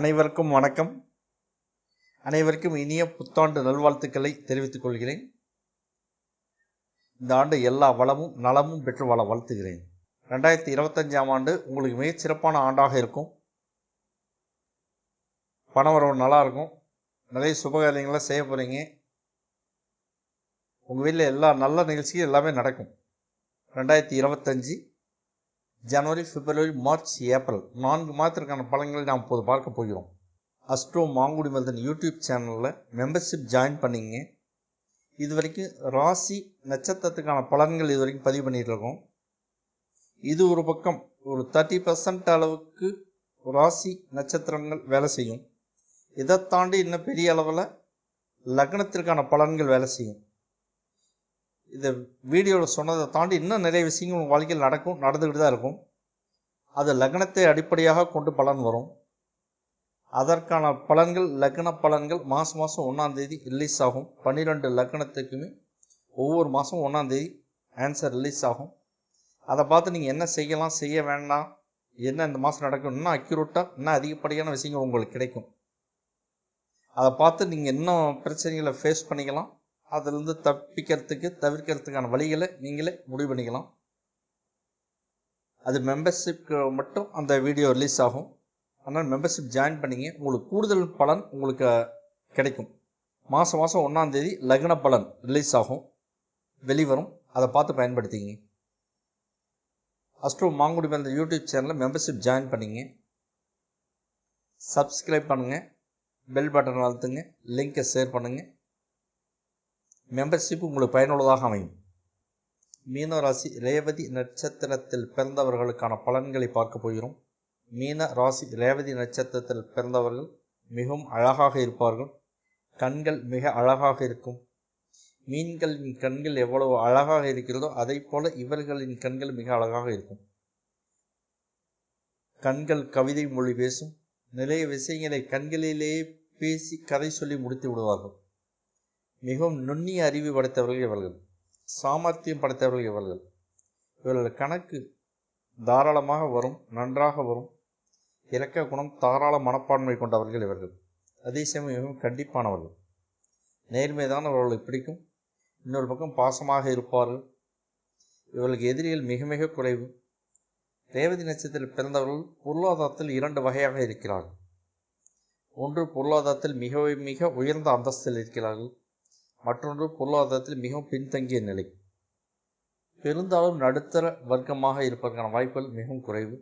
அனைவருக்கும் வணக்கம். அனைவருக்கும் இனிய புத்தாண்டு நல்வாழ்த்துக்களை தெரிவித்துக் கொள்கிறேன். இந்த ஆண்டு எல்லா வளமும் நலமும் பெற்று வாழ வாழ்த்துகிறேன். ரெண்டாயிரத்தி இருபத்தஞ்சாம் ஆண்டு உங்களுக்கு மிகச் சிறப்பான ஆண்டாக இருக்கும். பணவரவு நல்லா இருக்கும். நிறைய சுபகாரியங்களை செய்ய போகிறீங்க உங்கள் வீட்டில் எல்லா நல்ல நிகழ்ச்சியும் எல்லாமே நடக்கும். ரெண்டாயிரத்தி இருபத்தஞ்சி ஜனவரி பிப்ரவரி மார்ச் ஏப்ரல் நான்கு மாதத்திற்கான பலன்களை நாம் இப்போது பார்க்க போகிறோம். அஸ்ட்ரோ மாங்குடி மருதன் யூடியூப் சேனலில் மெம்பர்ஷிப் ஜாயின் பண்ணிங்க. இது வரைக்கும் ராசி நட்சத்திரத்துக்கான பலன்கள் இது வரைக்கும் பதிவு பண்ணிட்டு இருக்கோம். இது ஒரு பக்கம் ஒரு தேர்ட்டி பர்சன்ட் அளவுக்கு ராசி நட்சத்திரங்கள் வேலை செய்யும். இதை தாண்டி இன்னும் பெரிய அளவில் லக்னத்திற்கான பலன்கள் வேலை செய்யும். இந்த வீடியோவில் சொன்னதை தாண்டி இன்னும் நிறைய விஷயங்கள் உங்கள் வாழ்க்கையில் நடக்கும் நடந்துக்கிட்டு தான் இருக்கும். அது லக்னத்தை அடிப்படையாக கொண்டு பலன் வரும். அதற்கான பலன்கள் லக்ன பலன்கள் மாதம் மாதம் ஒன்றாந்தேதி ரிலீஸ் ஆகும். பன்னிரெண்டு லக்னத்துக்குமே ஒவ்வொரு மாதம் ஒன்றாந்தேதி ஆன்சர் ரிலீஸ் ஆகும். அதை பார்த்து நீங்கள் என்ன செய்யலாம் செய்ய வேண்டாம் என்ன இந்த மாதம் நடக்கும் இன்னும் அக்யூரேட்டாக இன்னும் அதிகப்படியான விஷயங்கள் உங்களுக்கு கிடைக்கும். அதை பார்த்து நீங்கள் இன்னும் பிரச்சனைகளை ஃபேஸ் பண்ணிக்கலாம். அதிலிருந்து தப்பிக்கிறதுக்கு தவிர்க்கிறதுக்கான வழிகளை நீங்களே முடிவு பண்ணிக்கலாம். அது மெம்பர்ஷிப்க்கு மட்டும் அந்த வீடியோ ரிலீஸ் ஆகும். அதனால் மெம்பர்ஷிப் ஜாயின் பண்ணிங்க. உங்களுக்கு கூடுதல் பலன் உங்களுக்கு கிடைக்கும். மாதம் மாதம் ஒன்றாந்தேதி லக்ன பலன் ரிலீஸ் ஆகும். வெளிவரும். அதை பார்த்து பயன்படுத்திங்க அஸ்ட்ரோ மாங்குடி அந்த யூடியூப் சேனலில் மெம்பர்ஷிப் ஜாயின் பண்ணிங்க. சப்ஸ்கிரைப் பண்ணுங்கள் பெல் பட்டன் அழுத்துங்க. லிங்கை ஷேர் பண்ணுங்கள் மெம்பர்ஷிப் உங்களுக்கு பயனுள்ளதாக அமையும். மீன ராசி ரேவதி நட்சத்திரத்தில் பிறந்தவர்களுக்கான பலன்களை பார்க்க போகிறோம். மீன ராசி ரேவதி நட்சத்திரத்தில் பிறந்தவர்கள் மிகவும் அழகாக இருப்பார்கள். கண்கள் மிக அழகாக இருக்கும். மீன்களின் கண்கள் எவ்வளவு அழகாக இருக்கிறதோ அதை போல இவர்களின் கண்கள் மிக அழகாக இருக்கும். கண்கள் கவிதை மொழி பேசும். நிறைய விஷயங்களை கண்களிலேயே பேசி கதை சொல்லி முடித்து விடுவார்கள். மிகவும் நுண்ணிய அறிவு படைத்தவர்கள் இவர்கள். சாமர்த்தியம் படைத்தவர்கள் இவர்கள். இவர்கள் கணக்கு தாராளமாக வரும் நன்றாக வரும். இறக்க குணம் தாராள மனப்பான்மை கொண்டவர்கள் இவர்கள். அதே சமயம் மிகவும் கண்டிப்பானவர்கள். நேர்மைதான் அவர்களை பிடிக்கும். இன்னொரு பக்கம் பாசமாக இருப்பார்கள். இவர்களுக்கு எதிரிகள் மிக மிக குறைவு. ரேவதி நட்சத்திரத்தில் பிறந்தவர்கள் பொருளாதாரத்தில் இரண்டு வகையாக இருக்கிறார்கள். ஒன்று பொருளாதாரத்தில் மிக மிக உயர்ந்த அந்தஸ்தில் இருக்கிறார்கள். மற்றொன்று பொருளாதாரத்தில் மிகவும் பின்தங்கிய நிலை. பெருந்தாலும் நடுத்தர வர்க்கமாக இருப்பதற்கான வாய்ப்புகள் மிகவும் குறைவு.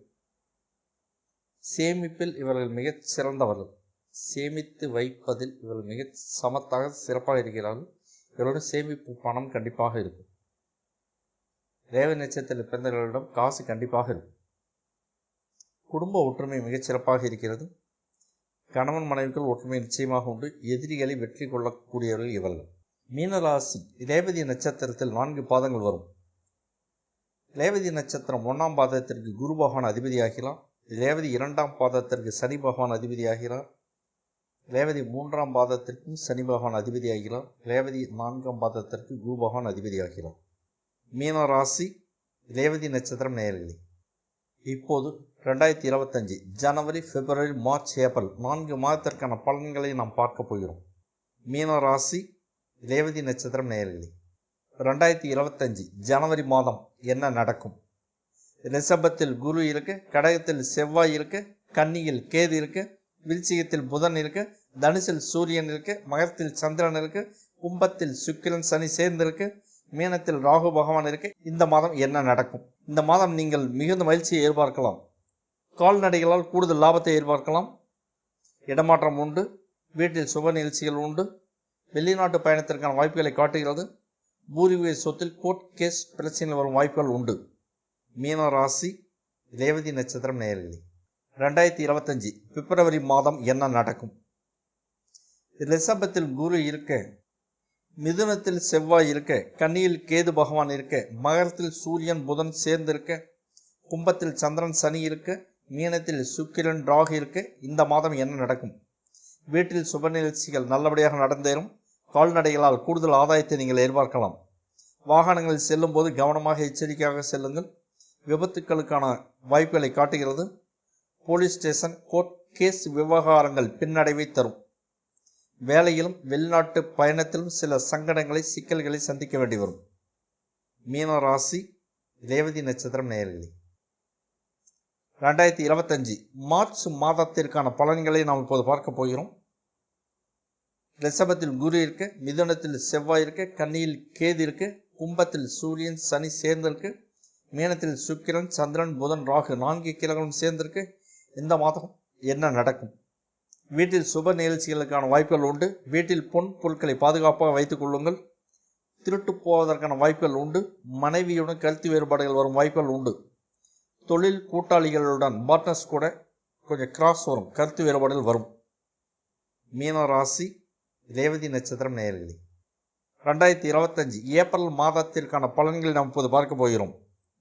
சேமிப்பில் இவர்கள் மிகச் சிறந்தவர்கள். சேமித்து வைப்பதில் இவர்கள் மிக சமத்தாக சிறப்பாக இருக்கிறார்கள். இவரோட சேமிப்பு பணம் கண்டிப்பாக இருக்கும். ரேவ நட்சத்திரத்தில் பிறந்தவர்களிடம் காசு கண்டிப்பாக இருக்கும். குடும்ப ஒற்றுமை மிகச் சிறப்பாக இருக்கிறது. கணவன் மனைவிக்குள் ஒற்றுமை நிச்சயமாக உண்டு. எதிரிகளை வெற்றி கொள்ளக்கூடியவர்கள் இவர்கள். மீனராசி ரேவதி நட்சத்திரத்தில் நான்கு பாதங்கள் வரும். ரேவதி நட்சத்திரம் ஒன்றாம் பாதத்திற்கு குரு பகவான் அதிபதியாகிறார். ரேவதி இரண்டாம் பாதத்திற்கு சனி பகவான் அதிபதியாகிறார். ரேவதி மூன்றாம் பாதத்திற்கும் சனி பகவான் அதிபதியாகிறார். ரேவதி நான்காம் பாதத்திற்கு குரு பகவான் அதிபதியாகிறார். மீனராசி ரேவதி நட்சத்திரம் நேயர்களே இப்போது ரெண்டாயிரத்தி இருபத்தஞ்சி ஜனவரி பிப்ரவரி மார்ச் ஏப்ரல் நான்கு மாதத்திற்கான பலன்களை நாம் பார்க்க போகிறோம். மீனராசி ரேவதி நட்சத்திரம் நேயர்களே ரெண்டாயிரத்தி இருபத்தஞ்சி ஜனவரி மாதம் என்ன நடக்கும்? ரிஷபத்தில் குரு இருக்கு கடகத்தில் செவ்வாய் இருக்கு கன்னியில் கேது இருக்கு விருச்சிகத்தில் புதன் இருக்கு தனுசில் சூரியன் இருக்கு மகத்தில் சந்திரன் இருக்கு கும்பத்தில் சுக்கிரன் சனி சேர்ந்திருக்கு மீனத்தில் ராகு பகவான் இருக்கு. இந்த மாதம் என்ன நடக்கும்? இந்த மாதம் நீங்கள் மிகுந்த மகிழ்ச்சியை எதிர்பார்க்கலாம். கால்நடைகளால் கூடுதல் லாபத்தை எதிர்பார்க்கலாம். இடமாற்றம் உண்டு வீட்டில் சுப நிகழ்ச்சிகள் உண்டு வெளிநாட்டு பயணத்திற்கான வாய்ப்புகளை காட்டுகிறது. பூர்வீக சொத்தில் கோர்ட் கேஸ் பிரச்சனையில் வரும் வாய்ப்புகள் உண்டு. மீன ராசி ரேவதி நட்சத்திரம் நேயர்களே ரெண்டாயிரத்தி இருபத்தஞ்சி பிப்ரவரி மாதம் என்ன நடக்கும்? ரிஷபத்தில் குரு இருக்க மிதுனத்தில் செவ்வாய் இருக்க கன்னியில் கேது பகவான் இருக்க மகரத்தில் சூரியன் புதன் சேர்ந்து இருக்க கும்பத்தில் சந்திரன் சனி இருக்க மீனத்தில் சுக்கிரன் ராகு இருக்க இந்த மாதம் என்ன நடக்கும்? வீட்டில் சுப நிகழ்ச்சிகள் நல்லபடியாக நடந்தேறும். கால்நடைகளால் கூடுதல் ஆதாயத்தை நீங்கள் எதிர்பார்க்கலாம். வாகனங்களில் செல்லும் போது கவனமாக எச்சரிக்கையாக செல்லுங்கள். விபத்துக்களுக்கான வாய்ப்புகளை காட்டுகிறது. போலீஸ் ஸ்டேஷன் கோர்ட் கேஸ் விவகாரங்கள் பின்னடைவை தரும். வேலையிலும் வெளிநாட்டு பயணத்திலும் சில சங்கடங்களை சிக்கல்களை சந்திக்க வேண்டி வரும். மீன ராசி ரேவதி நட்சத்திரம் நேயர்களே. ரெண்டாயிரத்தி இருபத்தஞ்சு மார்ச் மாதத்திற்கான பலன்களை நாம் இப்போது பார்க்க போகிறோம். ரிஷபத்தில் குரு இருக்கு மிதுனத்தில் செவ்வாய் இருக்கு கன்னியில் கேது இருக்கு கும்பத்தில் சூரியன் சனி சேர்ந்திருக்கு மீனத்தில் சுக்கிரன் சந்திரன் புதன் ராகு நான்கு கிரகங்களும் சேர்ந்திருக்கு இந்த மாதம் என்ன நடக்கும்? வீட்டில் சுப நிகழ்ச்சிகளுக்கான வாய்ப்புகள் உண்டு. வீட்டில் பொன் பொருட்களை பாதுகாப்பாக வைத்துக் கொள்ளுங்கள். திருட்டு போவதற்கான வாய்ப்புகள் உண்டு. மனைவியுடன் கருத்து வேறுபாடுகள் வரும் வாய்ப்புகள் உண்டு. தொழில் கூட்டாளிகளுடன் பார்ட்னர்ஸ் கூட கொஞ்சம் கிராஸ் வரும். கருத்து வேறுபாடுகள் வரும். மீனராசி ரேவதி நட்சத்திரம் நேயர்களே ரெண்டாயிரத்தி இருபத்தஞ்சு ஏப்ரல் மாதத்திற்கான பலன்களை நாம் இப்போது பார்க்க போகிறோம்.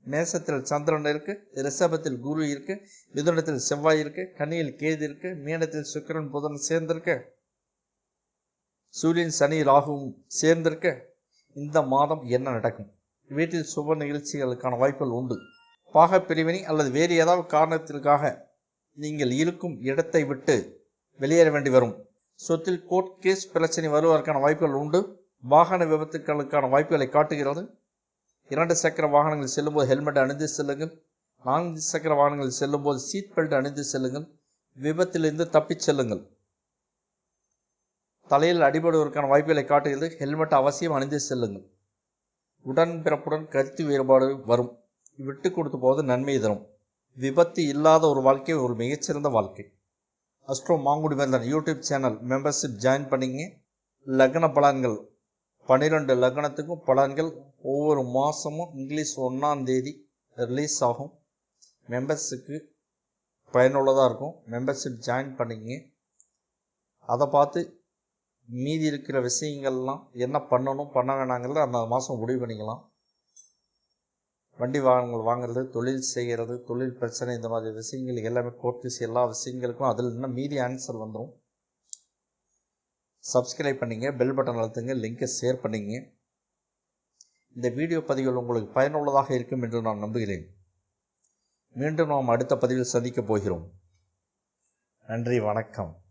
மேசத்தில் சந்திரன் இருக்குது ரிஷபத்தில் குரு இருக்கு மிதுனத்தில் செவ்வாய் இருக்கு கன்னியில் கேது இருக்குது மீனத்தில் சுக்கிரன் புதன் சேர்ந்திருக்கு சூரியன் சனி ராகுவும் சேர்ந்திருக்கு. இந்த மாதம் என்ன நடக்கும்? வீட்டில் சுப நிகழ்ச்சிகளுக்கான வாய்ப்புகள் உண்டு. பாகப்பிரிவினை அல்லது வேறு ஏதாவது காரணத்திற்காக நீங்கள் இருக்கும் இடத்தை விட்டு வெளியேற வேண்டி வரும். சொத்தில் கோர்ட் கேஸ் பிரச்சனை வருவதற்கான வாய்ப்புகள் உண்டு. வாகன விபத்துக்களுக்கான வாய்ப்புகளை காட்டுகிறது. இரண்டு சக்கர வாகனங்கள் செல்லும்போது ஹெல்மெட் அணிந்து செல்லுங்கள். நான்கு சக்கர வாகனங்கள் செல்லும்போது சீட் பெல்ட் அணிந்து செல்லுங்கள். விபத்திலிருந்து தப்பிச் செல்லுங்கள். தலையில் அடிபடுவதற்கான வாய்ப்புகளை காட்டுகிறது. ஹெல்மெட் அவசியம் அணிந்து செல்லுங்கள். உடன்பிறப்புடன் கருத்து வேறுபாடு வரும். விட்டு கொடுத்து போவது நன்மை தரும். விபத்து இல்லாத ஒரு வாழ்க்கை ஒரு மிகச்சிறந்த வாழ்க்கை. அஸ்ட்ரோ மாங்குடி வேந்தன் யூடியூப் சேனல் மெம்பர்ஷிப் ஜாயின் பண்ணிங்க லக்ன பலன்கள் பன்னிரெண்டு லக்னத்துக்கும் பலன்கள் ஒவ்வொரு மாதமும் இங்கிலீஷ் ஒன்றாம் தேதி ரிலீஸ் ஆகும். மெம்பர்ஸுக்கு பயனுள்ளதாக இருக்கும். மெம்பர்ஷிப் ஜாயின் பண்ணிங்க அதை பார்த்து மீதி இருக்கிற விஷயங்கள்லாம் என்ன பண்ணணும் பண்ண வேணாங்கிறத அந்த மாதம் முடிவு பண்ணிக்கலாம். வண்டி வாகனங்கள் வாங்குறது தொழில் செய்கிறது தொழில் பிரச்சனை இந்த மாதிரி விஷயங்கள் எல்லாமே கோர்ட் எல்லா விஷயங்களுக்கும் அதில் இன்னும் மீதி ஆன்சர் வந்துடும் சப்ஸ்கிரைப் பண்ணிங்க பெல் பட்டன் அழுத்துங்க லிங்கை ஷேர் பண்ணிங்க. இந்த வீடியோ பதிவுகள் உங்களுக்கு பயனுள்ளதாக இருக்கும் என்று நான் நம்புகிறேன். மீண்டும் நாம் அடுத்த பதிவில் சந்திக்கப் போகிறோம். நன்றி வணக்கம்.